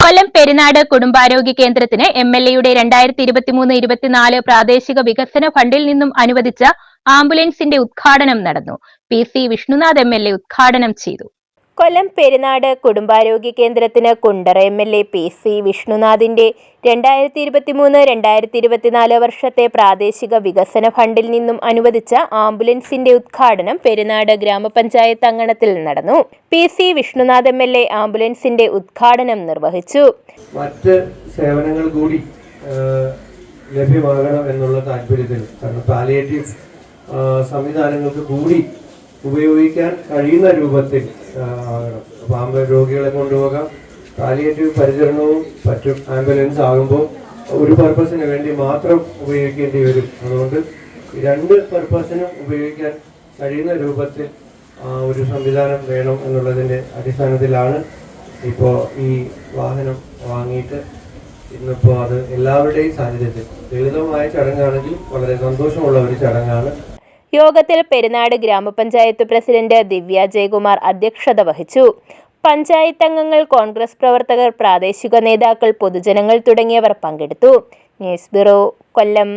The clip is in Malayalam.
കൊല്ലം പെരുന്നാട് കുടുംബാരോഗ്യ കേന്ദ്രത്തിന് എം എൽ എയുടെ രണ്ടായിരത്തി ഇരുപത്തിമൂന്ന് ഇരുപത്തിനാല് പ്രാദേശിക വികസന ഫണ്ടിൽ നിന്നും അനുവദിച്ച ആംബുലൻസിന്റെ ഉദ്ഘാടനം നടന്നു. P C Vishnunath M L A ഉദ്ഘാടനം ചെയ്തു. കൊല്ലം പെരുന്നാട് കുടുംബാരോഗ്യ കേന്ദ്രത്തിന് Kundara M L A P C വിഷ്ണുനാഥിന്റെ രണ്ടായിരത്തി ഇരുപത്തിമൂന്ന് രണ്ടായിരത്തി ഇരുപത്തിനാല് വർഷത്തെ പ്രാദേശിക വികസന ഫണ്ടിൽ നിന്നും അനുവദിച്ച ആംബുലൻസിന്റെ ഉദ്ഘാടനം പെരുന്നാട് ഗ്രാമപഞ്ചായത്ത് അങ്കണത്തിൽ നടന്നു. P C Vishnunath M L A ആംബുലൻസിന്റെ ഉദ്ഘാടനം നിർവഹിച്ചു. മറ്റ് സേവനങ്ങൾ കൂടി ലഭ്യമാകണം എന്നുള്ള താല്പര്യത്തിൽ സംവിധാനങ്ങൾക്ക് കൂടി ഉപയോഗിക്കാൻ കഴിയുന്ന രൂപത്തിൽ ആകണം അപ്പോൾ രോഗികളെ കൊണ്ടുപോകാം. പാലിയേറ്റീവ് പരിചരണവും പറ്റും ആംബുലൻസ് ആകുമ്പോൾ ഒരു പർപ്പസിന് വേണ്ടി മാത്രം ഉപയോഗിക്കേണ്ടി വരും. അതുകൊണ്ട് രണ്ട് പർപ്പസിനും ഉപയോഗിക്കാൻ കഴിയുന്ന രൂപത്തിൽ ഒരു സംവിധാനം വേണം എന്നുള്ളതിന്റെ അടിസ്ഥാനത്തിലാണ് ഇപ്പോൾ ഈ വാഹനം വാങ്ങിയിട്ട് ഇന്നിപ്പോൾ അത് എല്ലാവരുടെയും സാന്നിധ്യത്തിൽ. ലളിതമായ ചടങ്ങാണെങ്കിൽ വളരെ സന്തോഷമുള്ള ഒരു ചടങ്ങാണ്. യോഗത്തിൽ പെരുന്നാട് ഗ്രാമപഞ്ചായത്ത് പ്രസിഡന്റ് ദിവ്യ ജയകുമാർ അധ്യക്ഷത വഹിച്ചു. പഞ്ചായത്ത് അംഗങ്ങൾ കോൺഗ്രസ് പ്രവർത്തകർ പ്രാദേശിക നേതാക്കൾ പൊതുജനങ്ങൾ തുടങ്ങിയവർ പങ്കെടുത്തു. News bureau Kollam.